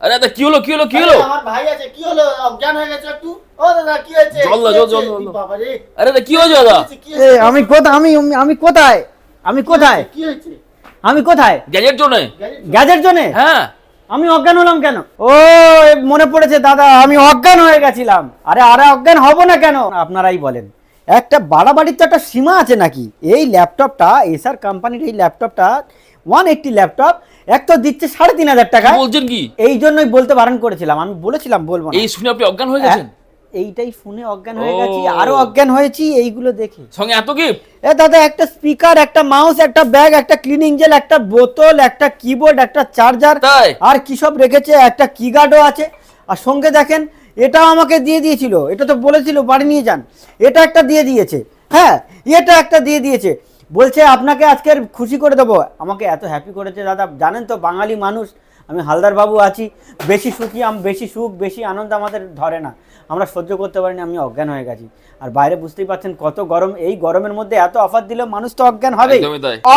আরে দাদা কি হলো কি হলো কি হলো? আমার ভাই আছে কি হলো? অজ্ঞান হয়ে গেছে একটু? ও দাদা কি হয়েছে? জল জল? জল, জল। বাবা রে। আরে দাদা? কি হয়েছে দাদা এ, আমি কোথায় আমি আমি কোথায়? আমি কোথায়? কি হয়েছে? আমি কোথায়? গ্যাজেট জন্য গ্যাজের জন্য হ্যাঁ। আমি অজ্ঞান হলাম কেন? ও মনে পড়েছে দাদা আমি অজ্ঞান হয়ে গেছিলাম। আরে আরে অজ্ঞান হব না কেন? আপনারাই বলেন। একটা বাড়াবাড়ির তো একটা সীমা আছে নাকি? এই ল্যাপটপটা এসার কোম্পানির এই ল্যাপটপটা ওয়ান এইটটি ল্যাপটপ এক তো দিচ্ছে সাড়ে তিন হাজার টাকা। বলছেন কি? এই জন্যই বলতে বারণ করেছিলাম আমি বলেছিলাম বলব না। এই শুনে আপনি অজ্ঞান হয়ে গেছেন? এইটাই শুনে অজ্ঞান হয়ে গেছি আরও অজ্ঞান হয়েছি এইগুলো দেখে। সঙ্গে এত গিফট এ দাদা একটা স্পিকার একটা মাউস একটা ব্যাগ একটা ক্লিনিং জেল একটা বোতল একটা কিবোর্ড একটা চার্জার আর কি সব রেখেছে একটা কিগার্ডও আছে। আর সঙ্গে দেখেন এটাও আমাকে দিয়ে দিয়েছিল এটা তো বলেছিল বাড়ি নিয়ে যান। এটা একটা দিয়ে দিয়েছে হ্যাঁ এটা একটা দিয়ে দিয়েছে। বলছে আপনাকে আজকের খুশি করে দেবো। আমাকে এত হ্যাপি করেছে দাদা। জানেন তো বাঙালি মানুষ আমি হালদার বাবু আছি। বেশি সুখী আম বেশি সুখ বেশি আনন্দ আমাদের ধরে না। আমরা সহ্য করতে পারিনি আমি অজ্ঞান হয়ে গেছি। আর বাইরে বুঝতেই পারছেন কত গরম। এই গরমের মধ্যে এত অফার দিলে মানুষ তো অজ্ঞান হবে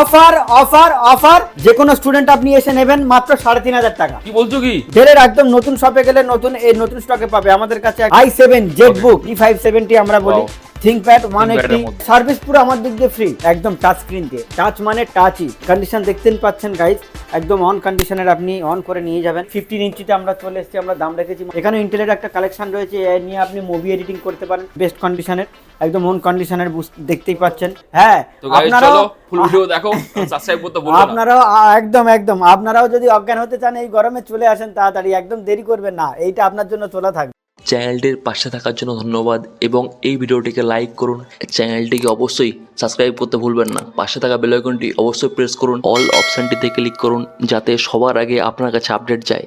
অফার অফার অফার যে কোনো স্টুডেন্ট আপনি এসে নেবেন মাত্র সাড়ে তিন হাজার টাকা। কি বলছো কি? ডেলের একদম নতুন শপে গেলে নতুন এই নতুন স্টকে পাবে। আমাদের কাছে i seven ZBook E five seventy আমরা বলি. থিঙ্কপ্যাড ওয়ান এইটটি সার্ভিস পুরো আমার দিক দিয়ে ফ্রি একদম টাচ স্ক্রিন দিয়ে। টাচ মানে টাচই কন্ডিশন দেখতেন পাচ্ছেন গাইজ একদম অন কন্ডিশনের আপনি অন করে নিয়ে যাবেন। ফিফটিন ইঞ্চিতে আমরা চলে এসেছি আমরা দাম রেখেছি। এখানে ইন্টেলের একটা কালেকশন রয়েছে এ নিয়ে আপনি মুভি এডিটিং করতে পারেন বেস্ট কন্ডিশনের একদম অন কন্ডিশনের দেখতেই পাচ্ছেন। হ্যাঁ আপনারাও ফুল ভিডিও দেখো সাবস্ক্রাইব করতে ভুলবে আপনারাও একদম একদম। আপনারাও যদি অজ্ঞান হতে চান এই গরমে চলে আসেন তাড়াতাড়ি একদম দেরি করবেন না। এইটা আপনার জন্য তোলা থাকবে। চ্যানেলটির পাশে থাকার জন্য ধন্যবাদ এবং এই ভিডিওটিকে লাইক করুন। চ্যানেলটিকে অবশ্যই সাবস্ক্রাইব করতে ভুলবেন না। পাশে থাকা বেল আইকনটি অবশ্যই প্রেস করুন। অল অপশানটিতে ক্লিক করুন যাতে সবার আগে আপনার কাছে আপডেট যায়।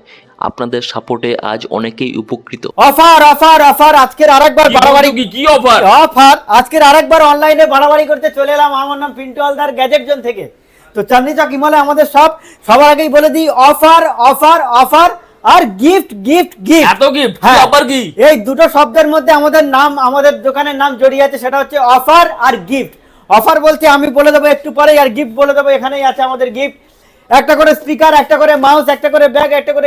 আপনাদের সাপোর্টে আজ অনেকেই উপকৃত। অফার অফার অফার আজকের আরেকবার বাড়াবাড়ি কি? কি অফার অফার আজকের আরেকবার অনলাইনে বাড়াবাড়ি করতে চলে এলাম। আমার নাম পিন্টু হালদার গ্যাজেট জোন থেকে। তো চাঁদনি চক ইমলে আমাদের সব? সবার আগেই বলে দিই অফার অফার অফার আর গিফট গিফট গিফট এত গিফট হ্যাঁ। অফার কি? এই দুটো শব্দের মধ্যে আমাদের নাম আমাদের দোকানের নাম জড়িয়ে আছে সেটা হচ্ছে অফার আর গিফট অফার বলতে আমি বলে দেবো একটু পরেই আর গিফট বলে দেবো এখানেই আছে আমাদের গিফট একটা করে স্পিকার একটা করে মাউস একটা করে ব্যাগ একটা করে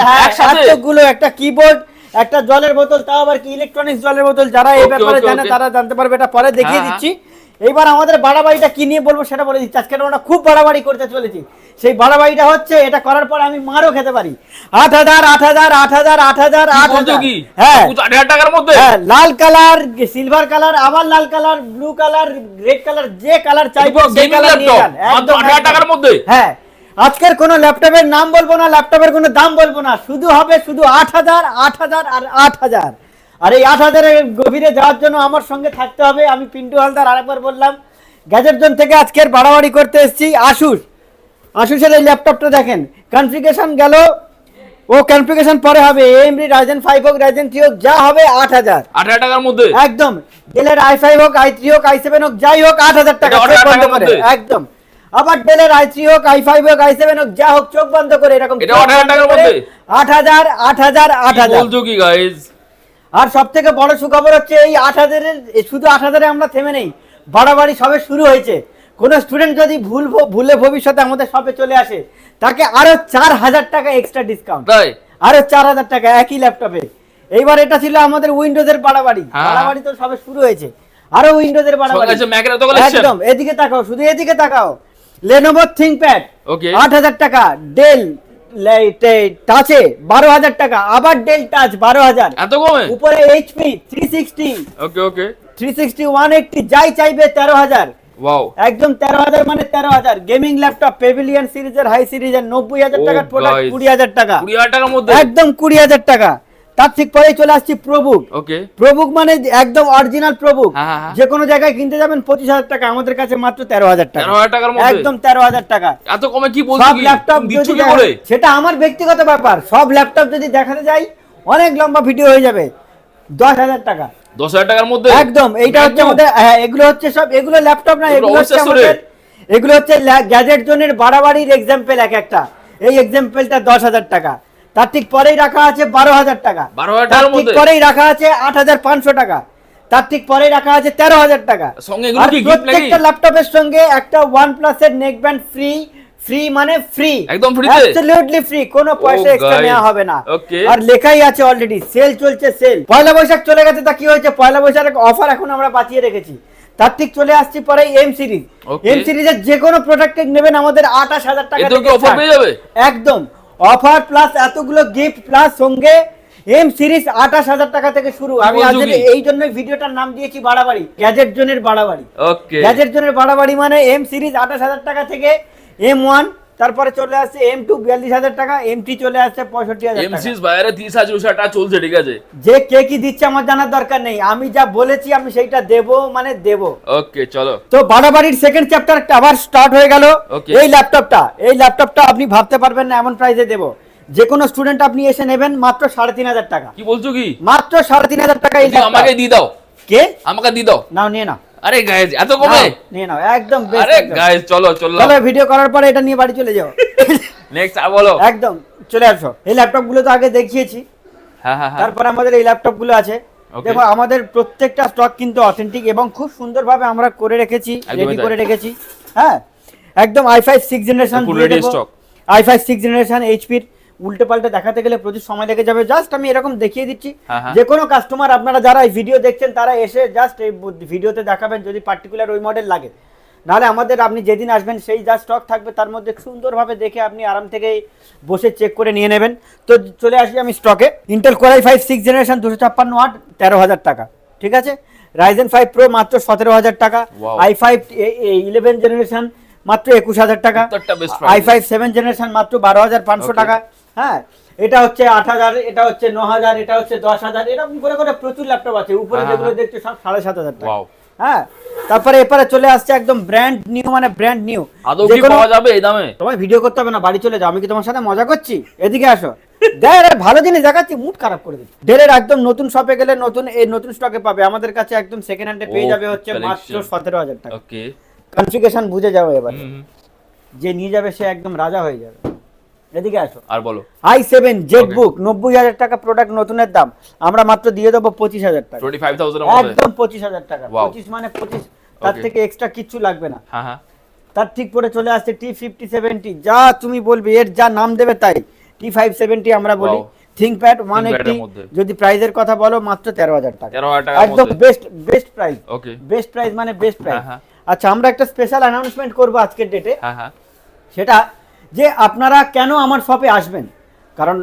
হ্যাঁ? এতগুলো একটা কিবোর্ড একটা জলের বোতল তাও আবার কি ইলেকট্রনিক্স জলের বোতল যারা এই ব্যাপারে জানে তারা জানতে পারবে এটা পরে দেখিয়ে হ্যাঁ, দিচ্ছি। এইবার আমাদের বাড়াবাড়িটা কি নিয়ে বলব সেটা বলে দিচ্ছি। আজকে আমরা খুব বাড়াবাড়ি করতে চলেছি। সেই বাড়াবাড়িটা হচ্ছে এটা করার পর আমি মারও খেতে পারি। আট হাজার আট হাজার আট হাজার আট হাজার আট হাজার। হ্যাঁ। আট হাজার টাকার মধ্যে? হ্যাঁ লাল কালার সিলভার কালার আবার লাল colour blue colour red colour যে কালার চাইব সেই কালার নিয়ে যান। একদম। টাকার মধ্যে? হ্যাঁ। আজকের কোনো ল্যাপটপের নাম বলব না ল্যাপটপের কোনো দাম বলব না শুধু হবে শুধু আট হাজার আট হাজার আর আট হাজার। আর এই আট হাজারের গভীরে যাওয়ার জন্য আমার সঙ্গে থাকতে হবে। আমি পিন্টু হালদার আরেকবার বললাম গ্যাজেট জোন থেকে আজকের বাড়াবাড়ি করতে এসেছি। আসুস আসুসের এই ল্যাপটপটা দেখেন কনফিগারেশন গেল। ও কনফিগারেশন পরে হবে এমডি রাইজেন ফাইভ হোক রাইজেন থ্রি হোক যা হবে আট হাজার। আট হাজার টাকার মধ্যে? একদম। ডেলের আই ফাইভ হোক আই থ্রি হোক আই সেভেন হোক যাই হোক আট হাজার টাকা চোখ বন্ধ করে। একদম। আবার ডেলের আই থ্রি হোক আই ফাইভ হোক আই সেভেন হোক যা হোক চোখ বন্ধ করে এরকম এটা চোখ 8,000 টাকার মধ্যে? আট হাজার আট হাজার আট হাজার। বলছো কি গাইস আর সব থেকে বড় সুখবর হচ্ছে এই আট হাজারের শুধু আট হাজারে আমরা থেমে নেই। বাড়াবাড়ি সবে শুরু হয়েছে। কোনো স্টুডেন্ট যদি ভুল ভুলে ভবিষ্যতে আমাদের শপে চলে আসে তাকে আরও চার হাজার টাকা এক্সট্রা ডিসকাউন্ট আরও চার হাজার টাকা একই ল্যাপটপে এইবার এটা ছিল আমাদের উইন্ডোজের বাড়াবাড়ি। হ্যাঁ। বাড়াবাড়ি তো সবে শুরু হয়েছে। আরও উইন্ডোজের বাড়াবাড়ি? একদম এদিকে তাকাও শুধু এদিকে তাকাও। Lenovo ThinkPad. আট হাজার টাকা। ডেল টাচে বারো হাজার টাকা আবার ডেল টাচ বারো হাজার এত কমে? উপরে HP three sixty okay okay three sixty one eighty যাই চাইবে তেরো হাজার ওয়াও একদম তেরো হাজার মানে তেরো হাজার গেমিং ল্যাপটপ পেভিলিয়ন সিরিজের হাই সিরিজের নব্বই হাজার টাকা টাকার প্রোডাক্ট কুড়ি হাজার টাকা। কুড়ি হাজার টাকার মধ্যে? একদম কুড়ি হাজার টাকা। তার ঠিক পরেই চলে আসছি প্রবুক ওকে প্রবুক মানে একদম অরিজিনাল প্রবুক হ্যাঁ, হ্যাঁ, হ্যাঁ। যে কোনো জায়গায় কিনতে যাবেন পঁচিশ হাজার টাকা আমাদের কাছে মাত্র তেরো হাজার টাকা। একদম তেরো হাজার টাকা। এত কমে কি সব ল্যাপটপ যদি সেটা আমার ব্যক্তিগত ব্যাপার। সব ল্যাপটপ যদি দেখাতে যাই অনেক লম্বা ভিডিও হয়ে যাবে। দশ হাজার টাকা। দশ হাজার টাকার মধ্যে? একদম। এইটা হচ্ছে আমাদের হ্যাঁ এগুলো হচ্ছে সব এগুলো ল্যাপটপ না এগুলো এগুলো হচ্ছে আমাদের এগুলো হচ্ছে গ্যাজেট জোনের বাড়াবাড়ির এক্সাম্পল এক একটা। এই এক্সাম্পলটা দশ হাজার টাকা। তার ঠিক পরেই রাখা আছে বারো হাজার টাকা। 12,000 তার ঠিক পরেই রাখা আছে আট হাজার পাঁচশো টাকা। তার ঠিক পরেই রাখা আছে তেরো হাজার টাকা আর? প্রত্যেকটা ল্যাপটপের সঙ্গে একটা ওয়ান প্লাসের নেক ব্যান্ড ফ্রি ফ্রি মানে ফ্রি। একদম তে? অ্যাবসলিউটলি ফ্রি কোনো পয়সা Oh, এক্সট্রা নেওয়া হবে না। আর লেখাই আছে অলরেডি সেল চলছে সেল পয়লা বৈশাখ চলে গেছে তা কি হয়েছে? পয়লা বৈশাখের অফার এখন আমরা বাঁচিয়ে রেখেছি। তার ঠিক চলে আসছি পরে এম সিরিজ এম সিরিজের যে কোনো প্রোডাক্ট নেবেন আমাদের আঠাশ হাজার টাকা? একদম। অফার প্লাস এতগুলো গিফট প্লাস সঙ্গে এম সিরিজ আঠাশ হাজার টাকা থেকে শুরু। আমি আজকে এই জন্য ভিডিওটার নাম দিয়েছি বাড়াবাড়ি। গ্যাজেট জোনের বাড়াবাড়ি। ওকে গ্যাজেট জোনের বাড়াবাড়ি মানে এম সিরিজ আঠাশ হাজার টাকা থেকে এম ওয়ান তারপরে চলে আসছে এম টু বিয়াল্লিশ হাজার টাকা এম থ্রি চলে আসছে পঁয়ষট্টি হাজার টাকা। এমসিস বাইরে 30000 টাকা চলছে ঠিক আছে? যে কে কি দিচ্ছে আমার জানার দরকার নেই। আমি যা বলেছি আমি সেইটা দেব মানে দেব। ওকে চলো। তো বাড়াবাড়ির সেকেন্ড চ্যাপ্টার আবার স্টার্ট হয়ে গেল। এই ল্যাপটপটা এই ল্যাপটপটা আপনি ভাবতে পারবেন না এমন প্রাইসে দেব। যে কোনো স্টুডেন্ট আপনি এসে নেবেন মাত্র সাড়ে তিন হাজার টাকা। কি বলছো কি? মাত্র সাড়ে তিন হাজার টাকা আমাকে দিয়ে দাও। কে? আমাকে দিয়ে দাও। নাও নিয়ে নাও। আরে গাইজ এত কমে? নিয়ে নাও একদম best আরে গাইজ চলো চলো। চলো ভিডিও করার পরে এটা নিয়ে বাড়ি চলে যাও। নেক্সট আর বলো। একদম চলে আসো। এই ল্যাপটপগুলো তো আগে দেখিয়েছি। হ্যাঁ হ্যাঁ হ্যাঁ। তারপরে আমাদের এই ল্যাপটপগুলো আছে. দেখো আমাদের প্রত্যেকটা স্টক কিন্তু অথেন্টিক এবং খুব সুন্দরভাবে আমরা করে রেখেছি রেডি করে রেখেছি। হ্যাঁ? একদম i five six generation Full ready stock. I five six generation এইচপির উল্টে পাল্টে দেখাতে গেলে প্রচুর সময় লেগে যাবে। জাস্ট আমি এরকম দেখিয়ে দিচ্ছি। যে কোনো কাস্টমার আপনারা যারা এই ভিডিও দেখছেন তারা এসে জাস্ট এই ভিডিওতে দেখাবেন যদি পার্টিকুলার ওই মডেল লাগে। নাহলে আমাদের আপনি যেদিন আসবেন সেই যা স্টক থাকবে তার মধ্যে সুন্দরভাবে দেখে আপনি আরাম থেকে বসে চেক করে নিয়ে নেবেন। তো চলে আসি আমি স্টকে Intel core i five six generation দুশো ছাপ্পান্ন আট তেরো হাজার টাকা। ঠিক আছে? রাইজেন ফাইভ প্রো মাত্র সতেরো হাজার টাকা। আই ফাইভ ইলেভেন জেনারেশন মাত্র একুশ হাজার টাকা। আই ফাইভ সেভেন জেনারেশন মাত্র বারো হাজার পাঁচশো টাকা। হ্যাঁ এটা হচ্ছে আট হাজার এটা হচ্ছে ন হাজার এটা হচ্ছে দশ হাজার এরকম করে করে প্রচুর ল্যাপটপ আছে। উপরে হ্যাঁ, যেগুলো হ্যাঁ। দেখছ সব সাড়ে সাত হাজার টাকা। হ্যাঁ তারপরে এপারে চলে আসছে একদম ব্র্যান্ড নিউ মানে ব্র্যান্ড নিউ আদৌ কি পাওয়া যাবে এই দামে? তোমায় ভিডিও করতে হবে না বাড়ি চলে যাও আমি কি তোমার সাথে মজা করছি? এদিকে আসো। দেখ ভালো জিনিস দেখাচ্ছি মুড খারাপ করে দিচ্ছি। ডেলের একদম নতুন শপে গেলে নতুন এই নতুন স্টকে পাবে। আমাদের কাছে একদম সেকেন্ড হ্যান্ডে পেয়ে Oh, যাবে হচ্ছে মাত্র সতেরো হাজার টাকা। ওকে কনফিগারেশন বুঝে যাবে এবার। যে নিয়ে যাবে সে একদম রাজা হয়ে যাবে। এদিকে আসো। আর বলো। আই সেভেন বুক নব্বই হাজার টাকা প্রোডাক্ট নতুনের দাম। আমরা মাত্র দিয়ে দেবো পঁচিশ হাজার টাকা। 25000 এর মধ্যে? একদম পঁচিশ হাজার টাকা। পঁচিশ মানে পঁচিশ তার থেকে এক্সট্রা কিচ্ছু লাগবে না। হ্যাঁ হ্যাঁ। তার ঠিক পরে চলে আসছে টি ফিফটি সেভেন্টি যা তুমি বলবে এর যা নাম দেবে তাই। টি ফাইভ সেভেন্টি আমরা বলি। Wow. থিঙ্কপ্যাড ওয়ান এইটটি যদি প্রাইজের কথা বলো মাত্র তেরো হাজার টাকা। একদম best best price best price মানে বেস্ট প্রাইস হ্যাঁ, আচ্ছা আমরা একটা স্পেশাল অ্যানাউন্সমেন্ট করব আজকের ডেটে সেটা যে আপনারা কেন আমার শপে আসবেন? কারণ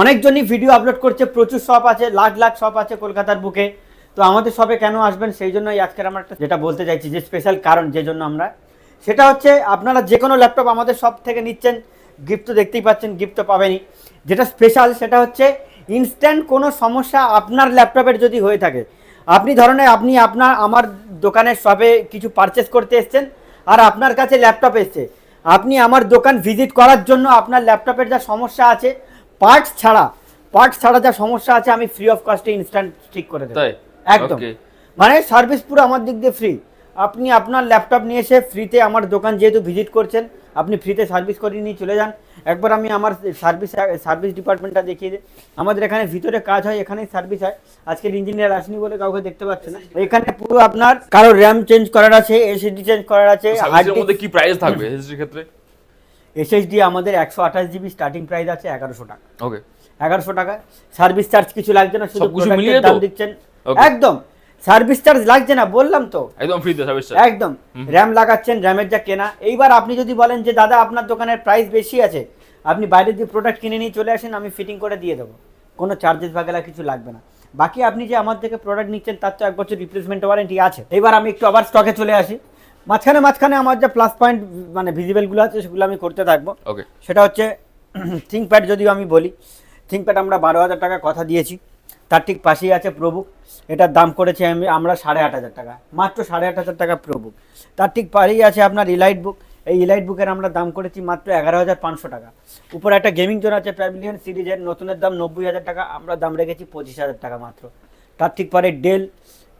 অনেকজনই ভিডিও আপলোড করছে, প্রচুর শপ আছে, লাখ লাখ শপ আছে কলকাতার বুকে। তো আমাদের শপে কেন আসবেন? সেই জন্যই আজকের আমরা যেটা বলতে চাইছি, যে স্পেশাল কারণ যে জন্য আমরা। সেটা হচ্ছে, আপনারা যে কোনো ল্যাপটপ আমাদের শপ থেকে নিচ্ছেন গিফট তো দেখতেই পাচ্ছেন গিফট তো পাবেনই। যেটা স্পেশাল সেটা হচ্ছে ইনস্ট্যান্ট কোনো সমস্যা আপনার ল্যাপটপের যদি হয়ে থাকে। আপনি ধরনের আপনি আপনার, আমার দোকানের শপে কিছু পারচেস করতে এসছেন, আর আপনার কাছে ল্যাপটপ এসছে। আপনি আমার দোকান ভিজিট করার জন্য আপনার ল্যাপটপের যা সমস্যা আছে পার্টস ছাড়া পার্টস ছাড়া যা সমস্যা আছে আমি ফ্রি অফ কস্টে ইনস্ট্যান্ট ঠিক করে দেবো? একদম। মানে সার্ভিস পুরো আমার দিক দিয়ে ফ্রি আপনি আপনার ল্যাপটপ নিয়ে এসে ফ্রিতে আমার দোকান যেহেতু ভিজিট করছেন আপনি ফ্রিতে সার্ভিস করিয়ে নিয়ে চলে যান। একবার আমি আমার সার্ভিস সার্ভিস ডিপার্টমেন্টটা দেখিয়ে দিই। আমাদের এখানে ভিতরে কাজ হয় এখানেই সার্ভিস হয়। আজকের ইঞ্জিনিয়ার আসেনি বলে কাউকে দেখতে পাচ্ছে না। এখানে পুরো আপনার কারও র্যাম চেঞ্জ করার আছে এসএসডি চেঞ্জ করার আছে মধ্যে কি প্রাইস থাকবে হিস্ট্রির ক্ষেত্রে? এসএসডি আমাদের একশো আঠাশ জিবি স্টার্টিং প্রাইস আছে এগারোশো টাকা। ওকে এগারোশো টাকা। সার্ভিস চার্জ কিছু লাগছে না শুধু দাম দিচ্ছেন। একদম। সার্ভিস চার্জ লাগছে না বললাম তো। একদম ফ্রিতে সার্ভিস একদম। র্যাম লাগাচ্ছেন র্যামের যা কেনা। এইবার আপনি যদি বলেন যে দাদা আপনার দোকানের প্রাইস বেশি আছে আপনি বাইরে দিয়ে প্রোডাক্ট কিনে নিয়ে চলে আসেন আমি ফিটিং করে দিয়ে দেবো। কোনো চার্জেস বাগেলা কিছু লাগবে না। বাকি আপনি যে আমার থেকে প্রোডাক্ট নিচ্ছেন তার তো এক বছর রিপ্লেসমেন্ট ওয়ারেন্টি আছে। এবার আমি একটু আবার স্টকে চলে আসি। মাঝখানে মাঝখানে আমার যা প্লাস পয়েন্ট মানে ভিজিবলগুলো আছে সেগুলো আমি করতে থাকব। ওকে সেটা হচ্ছে থিঙ্কপ্যাড যদিও আমি বলি থিঙ্কপ্যাড আমরা বারো হাজার টাকা কথা দিয়েছি। তার ঠিক পাশেই আছে প্রবুক এটার দাম করেছি আমি আমরা সাড়ে আট হাজার টাকা। মাত্র সাড়ে আট হাজার টাকা প্রবুক তার ঠিক পাশেই আছে আপনার ইলাইট বুক এই ইলাইট বুকের আমরা দাম করেছি মাত্র এগারো হাজার পাঁচশো টাকা। উপরে একটা গেমিং জোন আছে প্যাভিলিয়ন সিরিজের নতুনের দাম নব্বই হাজার টাকা আমরা দাম রেখেছি পঁচিশ হাজার টাকা মাত্র। তার ঠিক পরে ডেল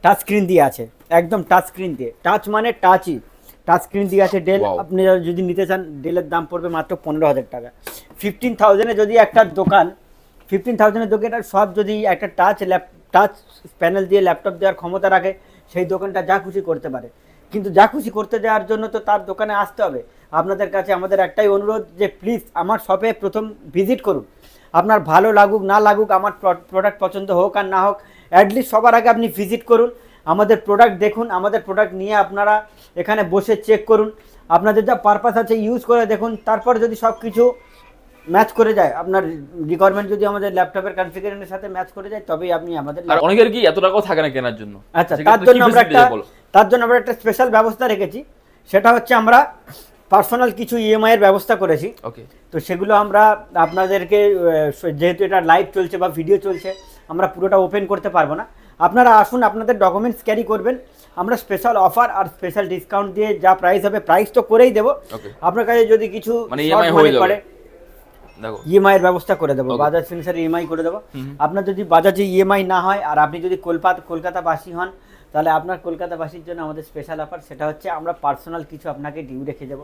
টাচ স্ক্রিন দিয়ে আছে। একদম টাচ স্ক্রিন দিয়ে। টাচ মানে টাচই টাচ স্ক্রিন দিয়ে আছে ডেল আপনি যদি নিতে চান ডেলের দাম পড়বে মাত্র পনেরো হাজার টাকা। ফিফটিন থাউজেন্ডে যদি একটা দোকান ফিফটিন থাউজেন্ডের দোকানটার সব যদি একটা টাচ ল্যাপ টাচ প্যানেল দিয়ে ল্যাপটপ দেওয়ার ক্ষমতা রাখে, সেই দোকানটা যা খুশি করতে পারে। কিন্তু যা খুশি করতে যাওয়ার জন্য তো তার দোকানে আসতে হবে। আপনাদের কাছে আমাদের একটাই অনুরোধ যে প্লিজ আমার শপে প্রথম ভিজিট করুন। আপনার ভালো লাগুক, না লাগুক, আমার প্রোডাক্ট পছন্দ হোক আর না হোক অ্যাটলিস্ট সবার আগে আপনি ভিজিট করুন। আমাদের প্রোডাক্ট দেখুন, আমাদের প্রোডাক্ট নিয়ে আপনারা এখানে বসে চেক করুন। আপনাদের যা পারপাস আছে ইউজ করে দেখুন। তারপর যদি সব কিছু ম্যাচ করে যায়। আপনার রিকোয়ারমেন্ট যদি আমাদের ল্যাপটপের কনফিগারেশনের সাথে ম্যাচ করে যায় তবেই আপনি আমাদের আর অনেকের কি এত টাকাও থাকে না কেনার জন্য? আচ্ছা তার জন্য আমরা একটা তার জন্য আমরা একটা স্পেশাল ব্যবস্থা রেখেছি। সেটা হচ্ছে আমরা পার্সোনাল কিছু ইএমআই এর ব্যবস্থা করেছি। ওকে তো সেগুলো আমরা আপনাদেরকে যেহেতু এটা লাইভ চলছে বা ভিডিও চলছে আমরা পুরোটা ওপেন করতে পারব না। আপনারা আসুন আপনাদের ডকুমেন্টস ক্যারি করবেন। আমরা স্পেশাল অফার আর স্পেশাল ডিসকাউন্ট দিয়ে যা প্রাইস হবে প্রাইস তো করেই দেবো। আপনার কাছে যদি কিছু মানে মনে হয়ে যাবে। দেখো। ইএমআই এর ব্যবস্থা করে দেবো. বাজাজ ফিন্যান্সের ইএমআই করে দেবো। আপনার যদি বাজাজে ইএমআই না হয় আর আপনি যদি কলকাতা কলকাতাবাসী হন তাহলে আপনার কলকাতাবাসীর জন্য আমাদের স্পেশাল অফার সেটা হচ্ছে আমরা পার্সোনাল কিছু আপনাকে ডিউ রেখে যাব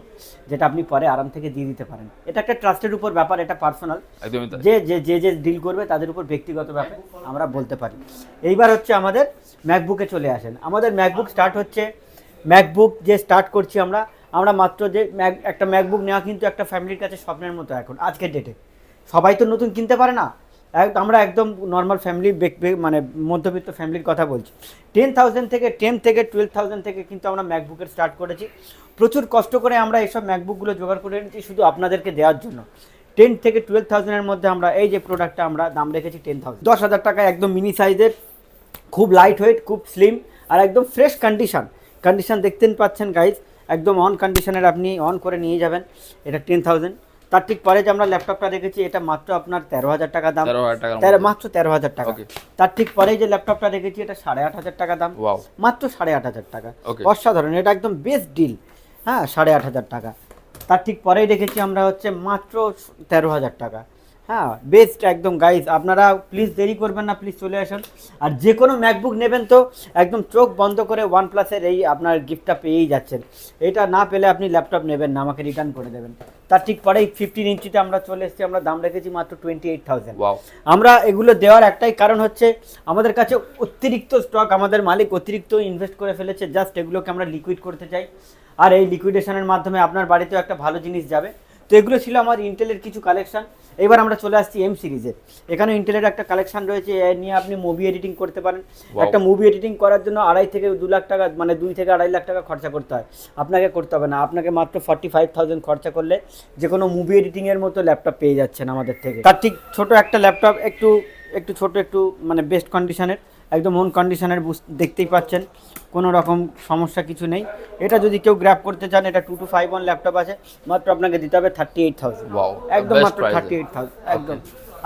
যেটা আপনি পরে আরাম থেকে দিয়ে দিতে পারেন। এটা একটা ট্রাস্টের উপর ব্যাপার এটা পার্সোনাল যে যে যে যে ডিল করবে তাদের উপর ব্যক্তিগত ব্যাপার আমরা বলতে পারি। এইবার হচ্ছে আমাদের ম্যাকবুকে চলে আসেন। আমাদের ম্যাকবুক স্টার্ট হচ্ছে ম্যাকবুক যে স্টার্ট করছি আমরা আমরা মাত্র যে ম্যাক একটা ম্যাকবুক নেওয়া কিন্তু একটা ফ্যামিলির কাছে স্বপ্নের মতো এখন, আজকের ডেটে সবাই তো নতুন কিনতে পারে না। আমরা একদম নর্মাল ফ্যামিলি মানে মধ্যবিত্ত ফ্যামিলির কথা বলছি। টেন থাউজেন্ড থেকে টেন থেকে টুয়েলভ থাউজেন্ড থেকে কিন্তু আমরা ম্যাকবুকের স্টার্ট করেছি। প্রচুর কষ্ট করে আমরা এইসব ম্যাকবুকগুলো জোগাড় করে এনেছি শুধু আপনাদেরকে দেওয়ার জন্য। টেন থেকে টুয়েলভ থাউজেন্ডের মধ্যে আমরা এই যে প্রোডাক্টটা আমরা দাম রেখেছি টেন থাউজেন্ড দশ হাজার টাকা একদম মিনি সাইজের খুব লাইট ওয়েট খুব স্লিম আর একদম ফ্রেশ কন্ডিশন কন্ডিশন দেখতেন পাচ্ছেন গাইজ একদম অন কন্ডিশনের আপনি অন করে নিয়ে যাবেন। এটা টেন থাউজেন্ড তার ঠিক পরে যে আমরা ল্যাপটপটা রেখেছি এটা মাত্র আপনার তেরো হাজার টাকা দাম। তেরো। মাত্র তেরো হাজার টাকা। তার ঠিক পরে যে ল্যাপটপটা রেখেছি এটা সাড়ে আট হাজার টাকা দাম। মাত্র সাড়ে আট হাজার টাকা। অসাধারণ। এটা একদম বেস্ট ডিল হ্যাঁ সাড়ে আট হাজার টাকা। তার ঠিক পরেই রেখেছি আমরা হচ্ছে মাত্র তেরো হাজার টাকা। হ্যাঁ বেস্ট একদম গাইজ আপনারা প্লিজ দেরি করবেন না প্লিজ চলে আসুন। আর যে কোনো ম্যাকবুক নেবেন তো একদম চোখ বন্ধ করে ওয়ান প্লাসের এই আপনার গিফটটা পেয়েই যাচ্ছেন। এটা না পেলে আপনি ল্যাপটপ নেবেন না আমাকে রিটার্ন করে দেবেন। তার ঠিক পরেই ফিফটিন ইঞ্চিতে আমরা চলে এসেছি আমরা দাম রেখেছি মাত্র টোয়েন্টি এইট থাউজেন্ড আমরা এগুলো দেওয়ার একটাই কারণ হচ্ছে আমাদের কাছে অতিরিক্ত স্টক আমাদের মালিক অতিরিক্ত ইনভেস্ট করে ফেলেছে জাস্ট এগুলোকে আমরা লিকুইড করতে চাই। আর এই লিকুইডেশনের মাধ্যমে আপনার বাড়িতেও একটা ভালো জিনিস যাবে। তো এগুলো ছিল আমার ইন্টেলের কিছু কালেকশন এবার আমরা চলে আসছি এম সিরিজে এখানে ইন্টেলের একটা কালেকশন রয়েছে এ নিয়ে আপনি মুভি এডিটিং করতে পারেন। একটা মুভি এডিটিং করার জন্য আড়াই থেকে দু লাখ টাকা মানে দুই থেকে আড়াই লাখ টাকা খরচা করতে হয়। আপনাকে করতে হবে না আপনাকে মাত্র ফর্টি ফাইভ থাউজেন্ড খরচা করলে যে কোনো মুভি এডিটিংয়ের মতো ল্যাপটপ পেয়ে যাচ্ছেন আমাদের থেকে। তার ঠিক ছোটো একটা ল্যাপটপ একটু একটু ছোট একটু মানে বেস্ট কন্ডিশনের একদম ওন কন্ডিশনের দেখতেই পাচ্ছেন কোনো রকম সমস্যা কিছু নেই। এটা যদি কেউ গ্র্যাপ করতে চান এটা two two five one laptop আছে মাত্র আপনাকে দিতে হবে থার্টি এইট থাউজেন্ড একদম মাত্র থার্টি এইট থাউজেন্ড একদম।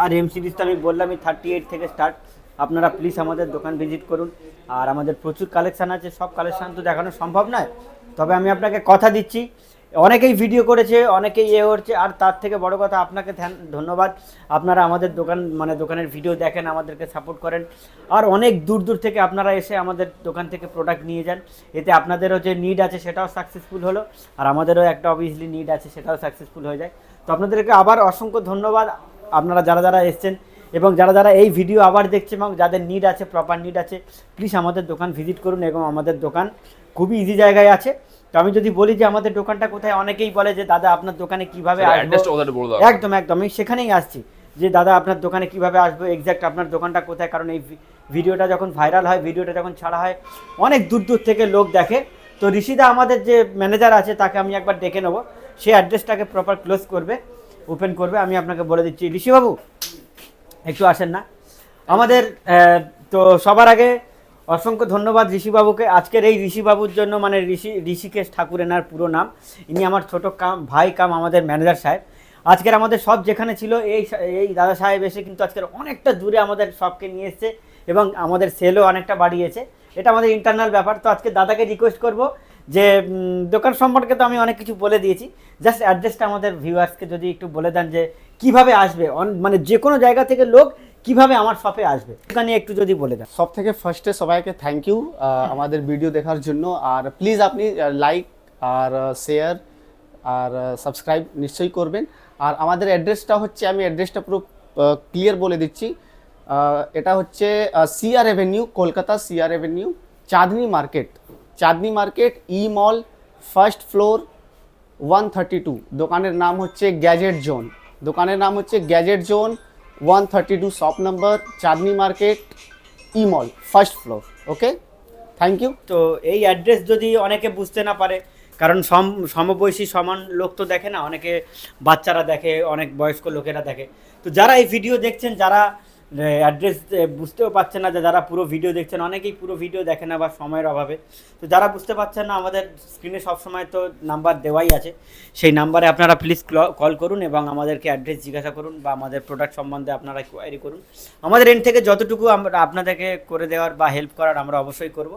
আর এম সিরিজ তো আমি বললামই থার্টি এইট থেকে স্টার্ট আপনারা প্লিজ আমাদের দোকান ভিজিট করুন। আর আমাদের প্রচুর কালেকশান আছে সব কালেকশান তো দেখানো সম্ভব নয়। তবে আমি আপনাকে কথা দিচ্ছি অনেকেই ভিডিও করেছে, অনেকেই ইয়ে করছে আর তার থেকে বড় কথা আপনাকে ধন্যবাদ। আপনারা আমাদের দোকান মানে দোকানের ভিডিও দেখেন, আমাদেরকে সাপোর্ট করেন। আর অনেক দূর দূর থেকে আপনারা এসে আমাদের দোকান থেকে প্রোডাক্ট নিয়ে যান। এতে আপনাদেরও যে নিড আছে সেটাও সাকসেসফুল হলো, আর আমাদেরও একটা অবভিয়াসলি নিড আছে, সেটাও সাকসেসফুল হয়ে যায়। তো আপনাদেরকে আবার অসংখ্য ধন্যবাদ। আপনারা যারা যারা এসছেন, এবং যারা যারা এই ভিডিও আবার দেখছে, এবং যাদের নিড আছে প্রপার নিড আছে প্লিজ আমাদের দোকান ভিজিট করুন, এবং আমাদের দোকান খুবই ইজি জায়গায় আছে। তো আমি যদি বলি যে আমাদের দোকানটা কোথায় অনেকেই বলে যে দাদা আপনার দোকানে কীভাবে একদম একদম। আমি সেখানেই আসছি যে দাদা আপনার দোকানে কীভাবে আসব? এক্স্যাক্ট আপনার দোকানটা কোথায়? কারণ এই ভিডিওটা যখন ভাইরাল হয় ভিডিওটা যখন ছাড়া হয় অনেক দূর দূর থেকে লোক দেখে। তো ঋষিদা আমাদের যে ম্যানেজার আছে তাকে আমি একবার ডেকে নেব। সে অ্যাড্রেসটাকে প্রপার ক্লোজ করবে ওপেন করবে। আমি আপনাকে বলে দিচ্ছি ঋষিবাবু একটু আসেন না। আমাদের তো সবার আগে অসংখ্য ধন্যবাদ ঋষিবাবুকে। আজকের এই ঋষিবাবুর জন্য মানে ঋষি ঋষিকেশ ঠাকুর এনার পুরো নাম। ইনি আমার ছোট কাম, ভাই কাম আমাদের ম্যানেজার সাহেব। আজকের আমাদের সব যেখানে ছিল, এই এই দাদা সাহেব এসে কিন্তু আজকের অনেকটা দূরে আমাদের সবকে নিয়ে এসছে এবং আমাদের সেলও অনেকটা বাড়িয়েছে। এটা আমাদের ইন্টারনাল ব্যাপার। তো আজকে দাদাকে রিকোয়েস্ট করব যে দোকান সম্পর্কে তো আমি অনেক কিছু বলে দিয়েছি। জাস্ট অ্যাড্রেসটা আমাদের ভিউয়ার্সকে যদি একটু বলে দেন যে, কীভাবে আসবে? মানে যে কোনো জায়গা থেকে লোক কীভাবে আমার শপে আসবে? এখানে একটু যদি বলে দেন। সব থেকে ফার্স্টে সবাইকে থ্যাংক ইউ আমাদের ভিডিও দেখার জন্য। আর প্লিজ আপনি লাইক আর শেয়ার আর সাবস্ক্রাইব নিশ্চয়ই করবেন। আর আমাদের অ্যাড্রেসটা হচ্ছে আমি অ্যাড্রেসটা পুরো ক্লিয়ার বলে দিচ্ছি। এটা হচ্ছে CR avenue Kolkata CR avenue Chandni market Chandni market E mall first floor one thirty two দোকানের নাম হচ্ছে গ্যাজেট জোন দোকানের নাম হচ্ছে gadget zone one thirty two shop number Chandni market E mall first floor okay thank you তো এই address যদি অনেকে বুঝতে না পারে, কারণ সম, সমবয়সী সমান লোক তো দেখে না, অনেকে বাচ্চারা দেখে, অনেক বয়স্ক লোকেরা দেখে। তো যারা এই ভিডিও দেখছেন, যারা অ্যাড্রেস বুঝতেও পারছেন না যে যারা পুরো ভিডিও দেখছেন, অনেকেই পুরো ভিডিও দেখে না বা সময়ের অভাবে। তো যারা বুঝতে পারছেন না, আমাদের স্ক্রিনে সবসময় তো নাম্বার দেওয়াই আছে। সেই নাম্বারে আপনারা প্লিজ কল করুন এবং আমাদেরকে অ্যাড্রেস জিজ্ঞাসা করুন বা আমাদের প্রোডাক্ট সম্বন্ধে আপনারা কোয়ারি করুন। আমাদের এন্ড থেকে যতটুকু আমরা আপনাদেরকে করে দেওয়ার বা হেল্প করার আমরা অবশ্যই করব।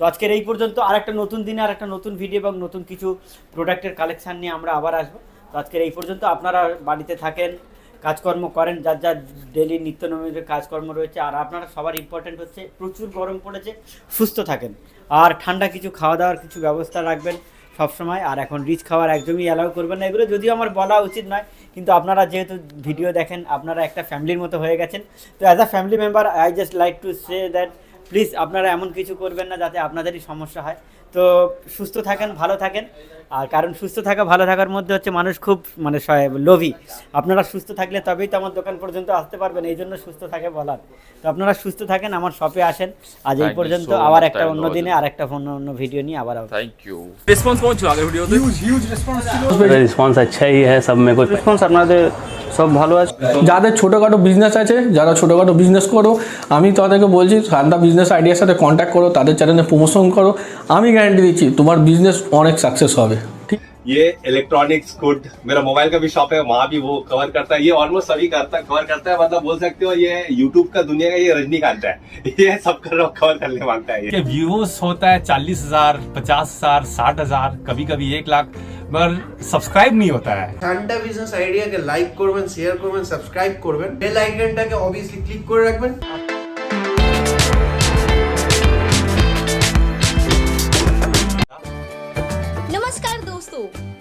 তো আজকের এই পর্যন্ত, আরেকটা নতুন দিনে আর একটা নতুন ভিডিও এবং নতুন কিছু প্রোডাক্টের কালেকশান নিয়ে আমরা আবার আসব। তো আজকের এই পর্যন্ত, আপনারা বাড়িতে থাকেন কাজকর্ম করেন, যার যার ডেলি নিত্য নৈমিত কাজকর্ম রয়েছে, আর আপনারা সবার ইম্পর্টেন্ট হচ্ছে প্রচুর গরম পড়েছে, সুস্থ থাকেন। আর ঠান্ডা কিছু খাওয়া দাওয়ার কিছু ব্যবস্থা রাখবেন সবসময়, আর এখন রিচ খাওয়ার একদমই অ্যালাউ করবেন না। এগুলো যদিও আমার বলা উচিত নয়, কিন্তু আপনারা যেহেতু ভিডিও দেখেন, আপনারা একটা ফ্যামিলির মতো হয়ে গেছেন। তো as a family member I just like to say that please আপনারা এমন কিছু করবেন না যাতে আপনাদেরই সমস্যা হয়। তো সুস্থ থাকেন, ভালো থাকেন। আর কারণ সুস্থ থাকা ভালো থাকার মধ্যে হচ্ছে মানুষ খুব মানে লোভী। আপনারা সুস্থ থাকলে তবেই তো আমার দোকান পর্যন্ত আসতে পারবেন এই জন্য সুস্থ থাকে বলার। তো আপনারা সুস্থ থাকেন আমার শপে আসেন। আজ এই পর্যন্ত আবার একটা অন্য দিনে। আর একটা অন্য অন্য ভিডিও নিয়ে আবার থ্যাংক ইউ রেসপন্স কেমন ছিল আগের ভিডিওতে? রেসপন্স আচ্ছাই হ্যাঁ সব মে কোই রেসপন্স আপনাদের সব ভালো আছে। যাদের ছোটোখাটো বিজনেস আছে যারা ছোটোখাটো বিজনেস করো আমি তাদেরকে বলছি ঠান্ডা বিজনেস আইডিয়ার সাথে কন্ট্যাক্ট করো তাদের চ্যানেলে প্রমোশন করো। আমি গ্যারান্টি দিচ্ছি তোমার বিজনেস অনেক সাকসেস হবে। ये इलेक्ट्रॉनिक्स गुड मेरा मोबाइल का भी शॉप है वहां भी वो कवर करता है ये ऑलमोस्ट सभी करता कवर करता है मतलब बोल सकते हो ये यूट्यूब का दुनिया का ये रजनीकांत है ये सब कर कवर करने मांगता है ये के व्यूज होता है चालीस हजार पचास हजार साठ हजार कभी कभी एक लाख मगर सब्सक्राइब नहीं होता है ঠান্ডা বিজনেস আইডিয়াকে লাইক করবেন শেয়ার করবেন সাবস্ক্রাইব করবেন বেল আইকনটাকে অবভিয়াসলি ক্লিক করে রাখবেন